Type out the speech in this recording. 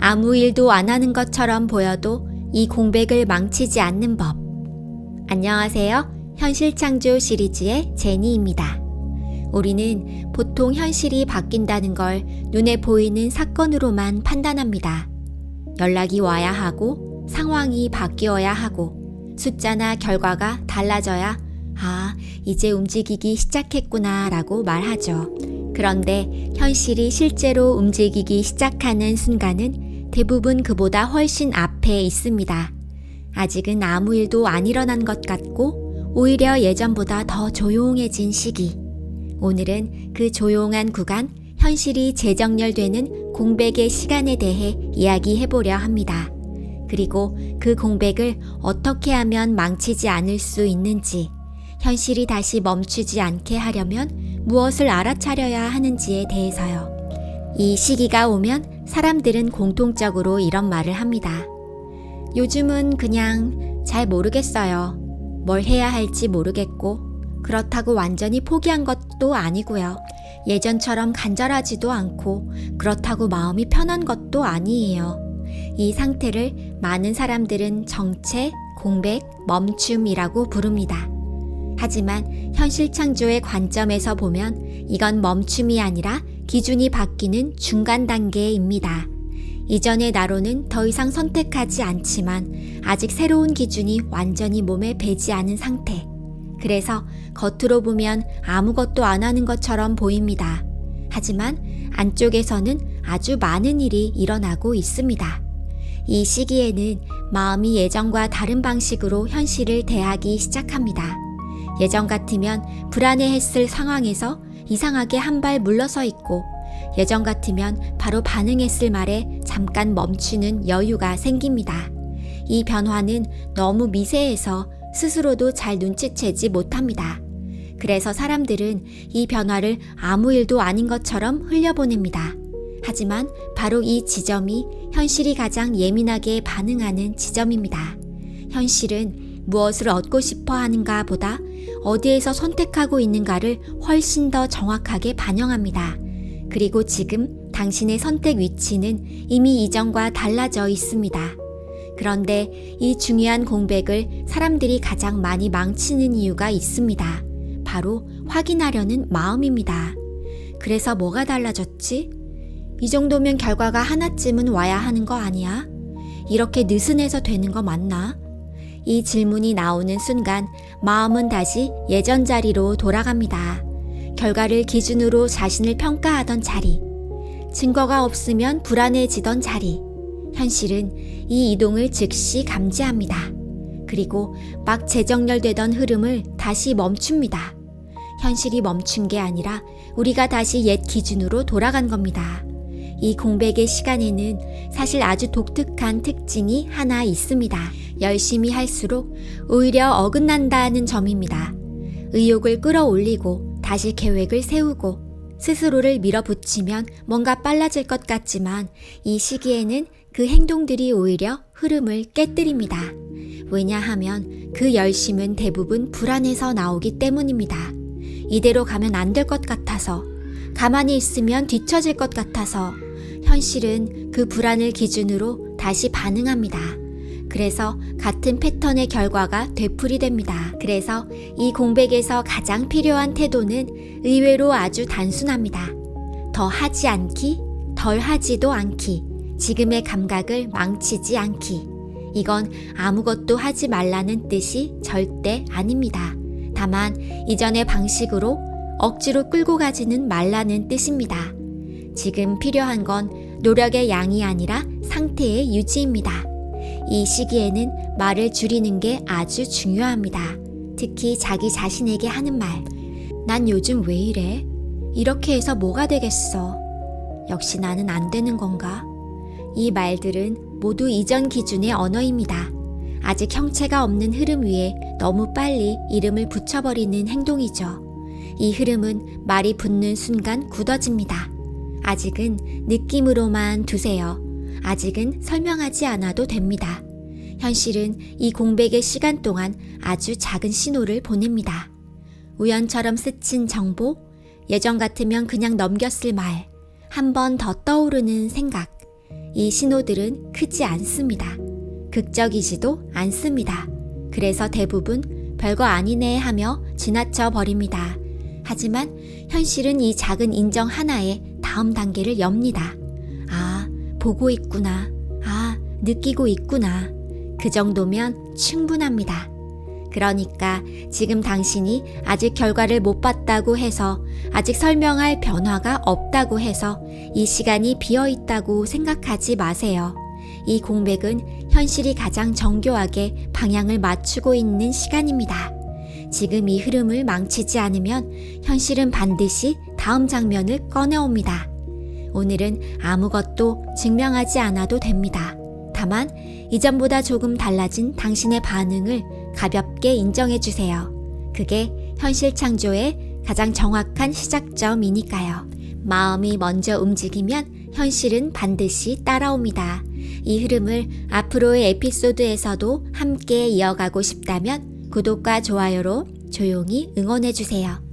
아무 일도 안 하는 것처럼 보여도 이 공백을 망치지 않는 법. 안녕하세요. 현실 창조 시리즈의 제니입니다. 우리는 보통 현실이 바뀐다는 걸 눈에 보이는 사건으로만 판단합니다. 연락이 와야 하고 상황이 바뀌어야 하고 숫자나 결과가 달라져야 아, 이제 움직이기 시작했구나 라고 말하죠. 그런데 현실이 실제로 움직이기 시작하는 순간은 대부분 그보다 훨씬 앞에 있습니다. 아직은 아무 일도 안 일어난 것 같고 오히려 예전보다 더 조용해진 시기. 오늘은 그 조용한 구간, 현실이 재정렬되는 공백의 시간에 대해 이야기해 보려 합니다. 그리고 그 공백을 어떻게 하면 망치지 않을 수 있는지, 현실이 다시 멈추지 않게 하려면 무엇을 알아차려야 하는지에 대해서요. 이 시기가 오면 사람들은 공통적으로 이런 말을 합니다. 요즘은 그냥 잘 모르겠어요. 뭘 해야 할지 모르겠고, 그렇다고 완전히 포기한 것도 아니고요. 예전처럼 간절하지도 않고, 그렇다고 마음이 편한 것도 아니에요. 이 상태를 많은 사람들은 정체, 공백, 멈춤이라고 부릅니다. 하지만 현실 창조의 관점에서 보면 이건 멈춤이 아니라 기준이 바뀌는 중간 단계입니다. 이전의 나로는 더 이상 선택하지 않지만 아직 새로운 기준이 완전히 몸에 배지 않은 상태. 그래서 겉으로 보면 아무것도 안 하는 것처럼 보입니다. 하지만 안쪽에서는 아주 많은 일이 일어나고 있습니다. 이 시기에는 마음이 예전과 다른 방식으로 현실을 대하기 시작합니다. 예전 같으면 불안해했을 상황에서 이상하게 한 발 물러서 있고 예전 같으면 바로 반응했을 말에 잠깐 멈추는 여유가 생깁니다. 이 변화는 너무 미세해서 스스로도 잘 눈치채지 못합니다. 그래서 사람들은 이 변화를 아무 일도 아닌 것처럼 흘려보냅니다. 하지만 바로 이 지점이 현실이 가장 예민하게 반응하는 지점입니다. 현실은 무엇을 얻고 싶어 하는가 보다 어디에서 선택하고 있는가를 훨씬 더 정확하게 반영합니다. 그리고 지금 당신의 선택 위치는 이미 이전과 달라져 있습니다. 그런데 이 중요한 공백을 사람들이 가장 많이 망치는 이유가 있습니다. 바로 확인하려는 마음입니다. 그래서 뭐가 달라졌지? 이 정도면 결과가 하나쯤은 와야 하는 거 아니야? 이렇게 느슨해서 되는 거 맞나? 이 질문이 나오는 순간 마음은 다시 예전 자리로 돌아갑니다. 결과를 기준으로 자신을 평가하던 자리. 증거가 없으면 불안해지던 자리. 현실은 이 이동을 즉시 감지합니다. 그리고 막 재정렬되던 흐름을 다시 멈춥니다. 현실이 멈춘 게 아니라 우리가 다시 옛 기준으로 돌아간 겁니다. 이 공백의 시간에는 사실 아주 독특한 특징이 하나 있습니다. 열심히 할수록 오히려 어긋난다는 점입니다. 의욕을 끌어올리고 다시 계획을 세우고 스스로를 밀어붙이면 뭔가 빨라질 것 같지만 이 시기에는 그 행동들이 오히려 흐름을 깨뜨립니다. 왜냐하면 그 열심은 대부분 불안해서 나오기 때문입니다. 이대로 가면 안 될 것 같아서, 가만히 있으면 뒤처질 것 같아서, 현실은 그 불안을 기준으로 다시 반응합니다. 그래서 같은 패턴의 결과가 되풀이됩니다. 그래서 이 공백에서 가장 필요한 태도는 의외로 아주 단순합니다. 더 하지 않기, 덜 하지도 않기, 지금의 감각을 망치지 않기. 이건 아무것도 하지 말라는 뜻이 절대 아닙니다. 다만 이전의 방식으로 억지로 끌고 가지는 말라는 뜻입니다. 지금 필요한 건 노력의 양이 아니라 상태의 유지입니다. 이 시기에는 말을 줄이는 게 아주 중요합니다. 특히 자기 자신에게 하는 말. 난 요즘 왜 이래? 이렇게 해서 뭐가 되겠어? 역시 나는 안 되는 건가? 이 말들은 모두 이전 기준의 언어입니다. 아직 형체가 없는 흐름 위에 너무 빨리 이름을 붙여버리는 행동이죠. 이 흐름은 말이 붙는 순간 굳어집니다. 아직은 느낌으로만 두세요. 아직은 설명하지 않아도 됩니다. 현실은 이 공백의 시간 동안 아주 작은 신호를 보냅니다. 우연처럼 스친 정보, 예전 같으면 그냥 넘겼을 말, 한 번 더 떠오르는 생각. 이 신호들은 크지 않습니다. 극적이지도 않습니다. 그래서 대부분 별거 아니네 하며 지나쳐 버립니다. 하지만 현실은 이 작은 인정 하나에 다음 단계를 엽니다. 아, 보고 있구나. 아, 느끼고 있구나. 그 정도면 충분합니다. 그러니까 지금 당신이 아직 결과를 못 봤다고 해서 아직 설명할 변화가 없다고 해서 이 시간이 비어 있다고 생각하지 마세요. 이 공백은 현실이 가장 정교하게 방향을 맞추고 있는 시간입니다. 지금 이 흐름을 망치지 않으면 현실은 반드시 다음 장면을 꺼내옵니다. 오늘은 아무것도 증명하지 않아도 됩니다. 다만 이전보다 조금 달라진 당신의 반응을 가볍게 인정해 주세요. 그게 현실 창조의 가장 정확한 시작점이니까요. 마음이 먼저 움직이면 현실은 반드시 따라옵니다. 이 흐름을 앞으로의 에피소드에서도 함께 이어가고 싶다면 구독과 좋아요로 조용히 응원해 주세요.